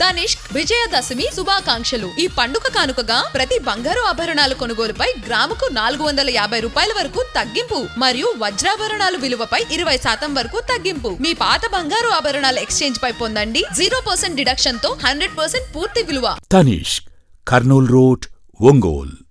తనిష్క్ విజయదశమి శుభాకాంక్షలు. ఈ పండుగ కానుకగా ప్రతి బంగారు ఆభరణాల కొనుగోలుపై గ్రాముకు నాలుగు వందల యాభై రూపాయల వరకు తగ్గింపు మరియు వజ్రాభరణాలు విలువపై ఇరవై శాతం వరకు తగ్గింపు. మీ పాత బంగారు ఆభరణాల ఎక్స్చేంజ్ పై పొందండి. జీరో పర్సెంట్ డిడక్షన్తో హండ్రెడ్ పర్సెంట్ పూర్తి విలువ. తనిష్క్ కర్నూల్ రోడ్ ఒంగోల్.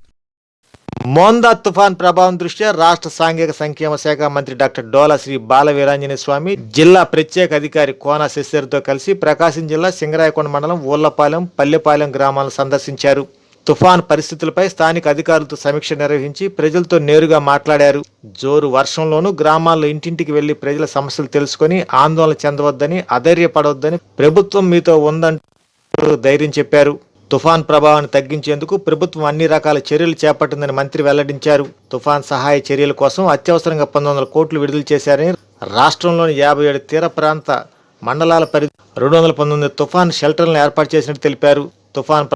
మోందా తుఫాన్ ప్రభావం దృష్ట్యా రాష్ట్ర సాంఘిక సంక్షేమ శాఖ మంత్రి డాక్టర్ డోలా శ్రీ బాల వీరాంజనేయ స్వామి జిల్లా ప్రత్యేక అధికారి కోన శశిధర్తో కలిసి ప్రకాశం జిల్లా సింగరాయకొండ మండలం ఊళ్ళపాలెం పల్లెపాలెం గ్రామాలను సందర్శించారు. తుఫాన్ పరిస్థితులపై స్థానిక అధికారులతో సమీక్ష నిర్వహించి ప్రజలతో నేరుగా మాట్లాడారు. జోరు వర్షంలోనూ గ్రామాల్లో ఇంటింటికి వెళ్ళి ప్రజల సమస్యలు తెలుసుకొని ఆందోళన చెందవద్దని అధైర్యపడవద్దని ప్రభుత్వం మీతో ఉందంటూ ధైర్యం చెప్పారు. తుఫాన్ ప్రభావాన్ని తగ్గించేందుకు ప్రభుత్వం అన్ని రకాల చర్యలు చేపట్టిందని మంత్రి వెల్లడించారు. తుఫాన్ సహాయ చర్యల కోసం అత్యవసరంగా పంతొమ్మిది వందల కోట్లు విడుదల చేశారని రాష్ట్రంలోని యాభై ఏడు తీర ప్రాంత మండలాల పరిధి రెండు వందల పంతొమ్మిది తుఫాన్ షెల్టర్లను ఏర్పాటు చేసినట్టు తెలిపారు. తుఫాన్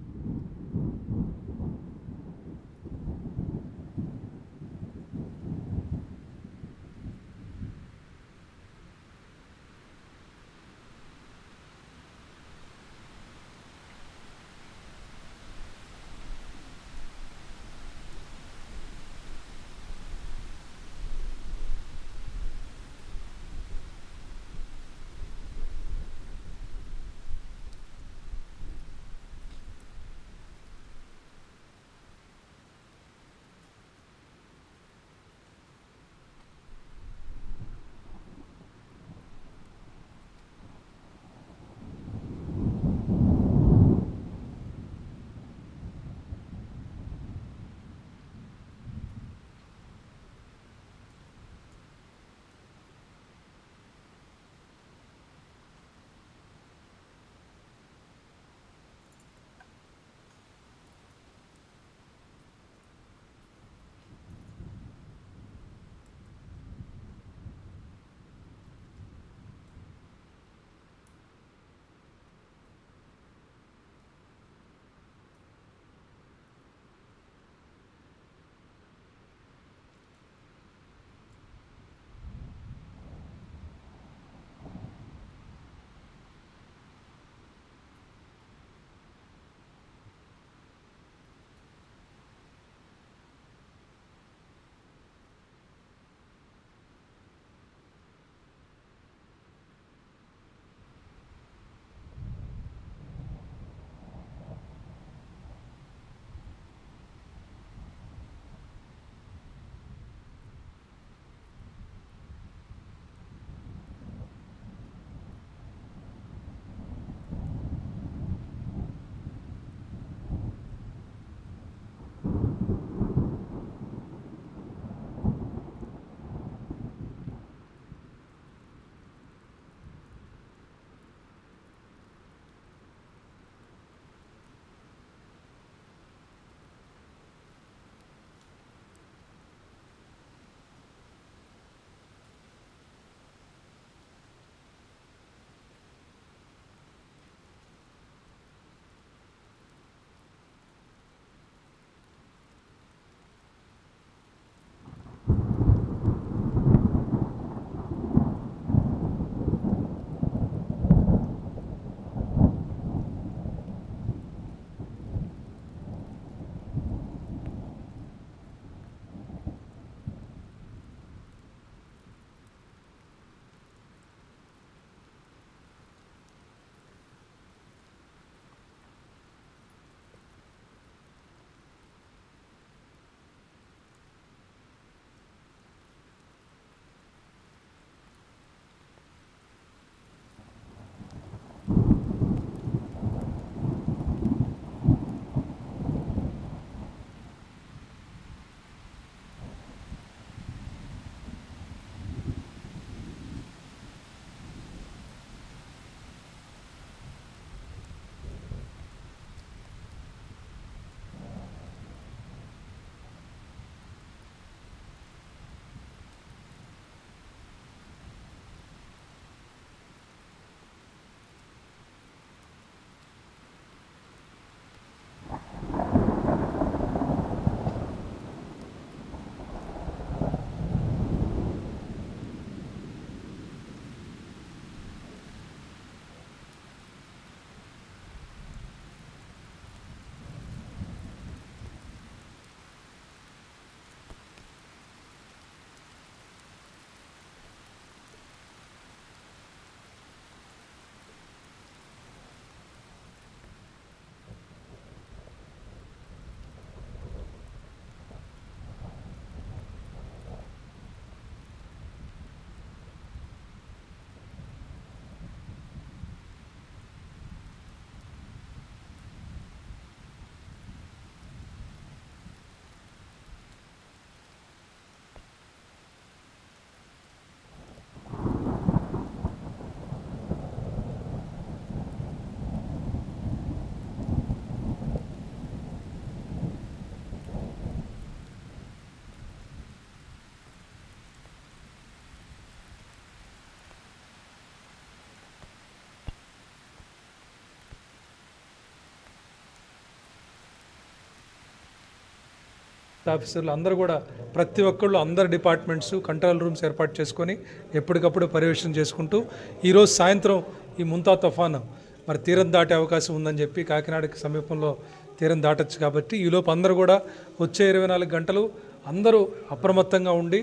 ప్ర- ఆఫీసర్లు అందరూ కూడా ప్రతి ఒక్కళ్ళు అందరు డిపార్ట్మెంట్స్ కంట్రోల్ రూమ్స్ ఏర్పాటు చేసుకొని ఎప్పటికప్పుడు పర్యవేక్షణ చేసుకుంటూ ఈరోజు సాయంత్రం ఈ ముంతా తుఫాను మరి తీరం దాటే అవకాశం ఉందని చెప్పి కాకినాడకి సమీపంలో తీరం దాటొచ్చు కాబట్టి ఈలోపు అందరూ కూడా వచ్చే ఇరవై నాలుగు గంటలు అందరూ అప్రమత్తంగా ఉండి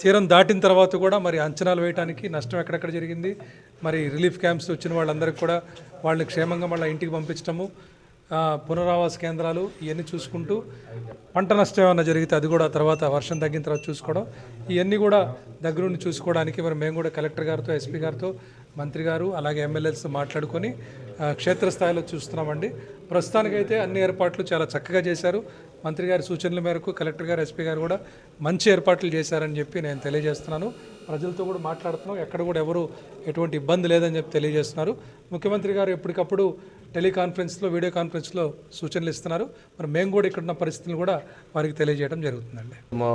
తీరం దాటిన తర్వాత కూడా మరి అంచనాలు వేయడానికి నష్టం ఎక్కడెక్కడ జరిగింది మరి రిలీఫ్ క్యాంప్స్ వచ్చిన వాళ్ళందరికీ కూడా వాళ్ళని క్షేమంగా మళ్ళీ ఇంటికి పంపించడము పునరావాస కేంద్రాలు ఇవన్నీ చూసుకుంటూ పంట నష్టం ఏమైనా జరిగితే అది కూడా తర్వాత వర్షం తగ్గిన తర్వాత చూసుకోవడం. ఇవన్నీ కూడా దగ్గరుండి చూసుకోవడానికి మరి మేము కూడా కలెక్టర్ గారితో ఎస్పీ గారితో మంత్రి గారు అలాగే ఎమ్మెల్యేలతో మాట్లాడుకొని క్షేత్రస్థాయిలో చూస్తున్నామండి. ప్రస్తుతానికైతే అన్ని ఏర్పాట్లు చాలా చక్కగా చేశారు. మంత్రి గారి సూచనల మేరకు కలెక్టర్ గారు ఎస్పీ గారు కూడా మంచి ఏర్పాట్లు చేశారని చెప్పి నేను తెలియజేస్తున్నాను. ప్రజలతో కూడా మాట్లాడుతున్నాం. ఎక్కడ కూడా ఎవరు ఎటువంటి ఇబ్బంది లేదని చెప్పి తెలియజేస్తున్నారు. ముఖ్యమంత్రి గారు ఎప్పటికప్పుడు టెలికాన్ఫరెన్స్లో వీడియో కాన్ఫరెన్స్లో సూచనలు ఇస్తున్నారు. మరి మేము కూడా ఇక్కడ ఉన్న పరిస్థితులు కూడా వారికి తెలియజేయడం జరుగుతుందండి. మో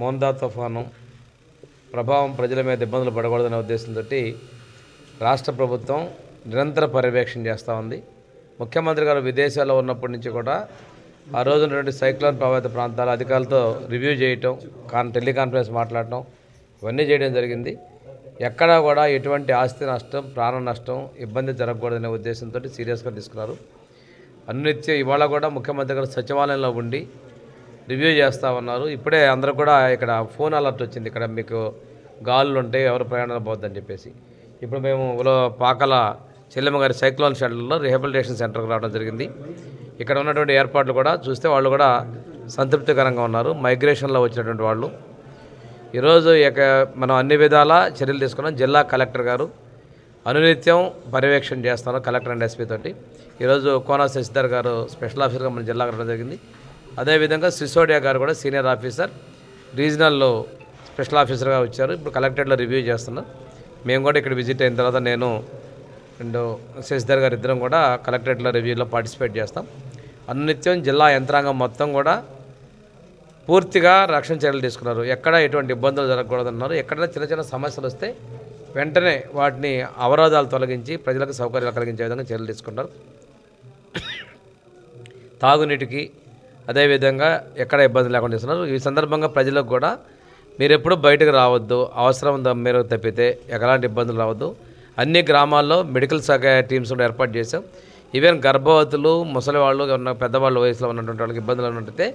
మోందా తుఫాను ప్రభావం ప్రజల మీద ఇబ్బందులు పడకూడదనే ఉద్దేశంతో రాష్ట్ర ప్రభుత్వం నిరంతర పర్యవేక్షణ చేస్తూ ఉంది. ముఖ్యమంత్రి గారు విదేశాల్లో ఉన్నప్పటి నుంచి కూడా ఆ రోజు ఉన్నటువంటి సైక్లోన్ ప్రభావిత ప్రాంతాల అధికారులతో రివ్యూ చేయటం కాన్ టెలికాన్ఫరెన్స్ మాట్లాడటం ఇవన్నీ చేయడం జరిగింది. ఎక్కడా కూడా ఎటువంటి ఆస్తి నష్టం ప్రాణ నష్టం ఇబ్బంది జరగకూడదనే ఉద్దేశంతో సీరియస్గా తీసుకున్నారు. అన్నిత్యం ఇవాళ కూడా ముఖ్యమంత్రి గారు సచివాలయంలో ఉండి రివ్యూ చేస్తూ ఉన్నారు. ఇప్పుడే అందరూ కూడా ఇక్కడ ఫోన్ అలర్ట్ వచ్చింది. ఇక్కడ మీకు గాలులు ఉంటాయి ఎవరు ప్రయాణాలు పోద్దని చెప్పేసి. ఇప్పుడు మేము పాకల చెల్లెమ్మ గారి సైక్లోన్ షెల్టర్లో రిహాబిలిటేషన్ సెంటర్కి రావడం జరిగింది. ఇక్కడ ఉన్నటువంటి ఏర్పాట్లు కూడా చూస్తే వాళ్ళు కూడా సంతృప్తికరంగా ఉన్నారు. మైగ్రేషన్లో వచ్చినటువంటి వాళ్ళు ఈరోజు ఇక మనం అన్ని విధాల చర్యలు తీసుకున్నాం. జిల్లా కలెక్టర్ గారు అనునిత్యం పర్యవేక్షణ చేస్తాను కలెక్టర్ అండ్ ఎస్పీ తోటి. ఈరోజు కోనా శశిధర్ గారు స్పెషల్ ఆఫీసర్గా మన జిల్లాకు రావడం జరిగింది. అదేవిధంగా సిసోడియా గారు కూడా సీనియర్ ఆఫీసర్ రీజనల్లో స్పెషల్ ఆఫీసర్గా వచ్చారు. ఇప్పుడు కలెక్టరేట్లో రివ్యూ చేస్తున్నారు. మేము కూడా ఇక్కడ విజిట్ అయిన తర్వాత నేను అండ్ శశిధర్ గారు ఇద్దరం కూడా కలెక్టరేట్లో రివ్యూలో పార్టిసిపేట్ చేస్తాం. అనునిత్యం జిల్లా యంత్రాంగం మొత్తం కూడా పూర్తిగా రక్షణ చర్యలు తీసుకున్నారు. ఎక్కడ ఎటువంటి ఇబ్బందులు జరగకూడదన్నారు. ఎక్కడ చిన్న చిన్న సమస్యలు వస్తే వెంటనే వాటిని అవరోధాలు తొలగించి ప్రజలకు సౌకర్యాలు కలిగించే విధంగా చర్యలు తీసుకుంటారు తాగునీటికి అదేవిధంగా ఎక్కడ ఇబ్బంది లేకుండా చేస్తున్నారు ఈ సందర్భంగా ప్రజలకు కూడా మీరు ఎప్పుడు బయటకు రావద్దు. అవసరం మీరు తప్పితే ఎలాంటి ఇబ్బందులు రావద్దు. అన్ని గ్రామాల్లో మెడికల్ శాఖ టీమ్స్ కూడా ఏర్పాటు చేశాం. ఈవెన్ గర్భవతులు ముసలి వాళ్ళు ఉన్న పెద్దవాళ్ళు వయసులో ఉన్నటువంటి వాళ్ళకి ఇబ్బందులు ఉన్నట్టయితే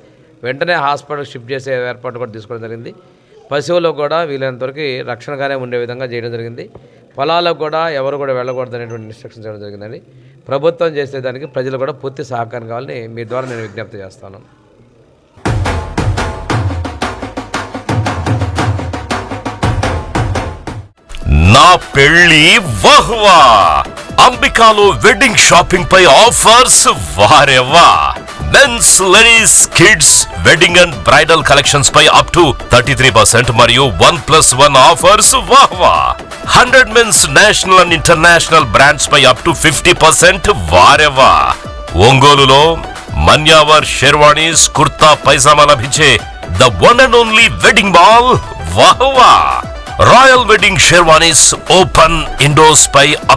వెంటనే హాస్పిటల్ షిఫ్ట్ చేసే ఏర్పాటు కూడా తీసుకోవడం జరిగింది. పశువులకు కూడా వీలైనంతవరకు రక్షణగానే ఉండే విధంగా చేయడం జరిగింది. పొలాలకు కూడా ఎవరు కూడా వెళ్ళకూడదు అనేటువంటి ఇన్స్ట్రక్షన్స్ ఇవ్వడం జరిగిందని ప్రభుత్వం చేసేదానికి ప్రజలు కూడా పూర్తి సహకారం కావాలని మీ ద్వారా నేను విజ్ఞప్తి చేస్తాను. నా పెళ్ళి వహ్వా. అంబికాలో వెడ్డింగ్ షాపింగ్ పై offers వారెవ్వా. Men's ladies kids wedding and bridal collections pi up to thirty three percent మరియు one plus one offers వాహ్వా hundred men's national and international brands pi up to fifty percent వారెవా ఒంగోలులో మన్యావర్ షెర్వాణీస్ కుర్తా పైజామా లభించే the one and only wedding mall వాహ్వా royal wedding sherwanis open Indos pi up